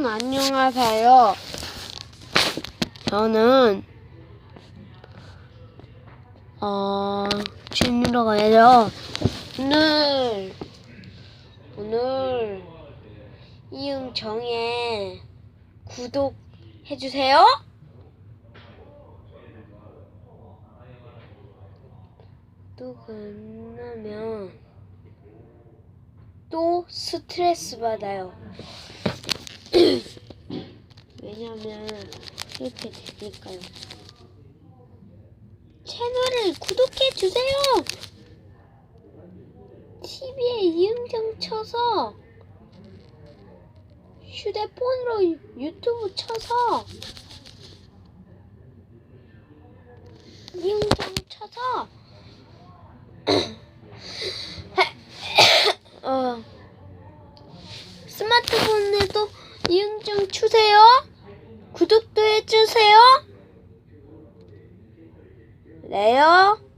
여러분 안녕하세요. 저는 어 진유라고 해요. 오늘 오늘 이응정에 구독 해 주세요. 또 끝나면 또 스트레스 받아요. 왜냐면 이렇게 되니까요. 채널을 구독해 주세요. TV에 이응정 쳐서 휴대폰으로 유튜브 쳐서 이응정 쳐서 어, 스마트폰에 추세요. 구독도 해주세요. 네요.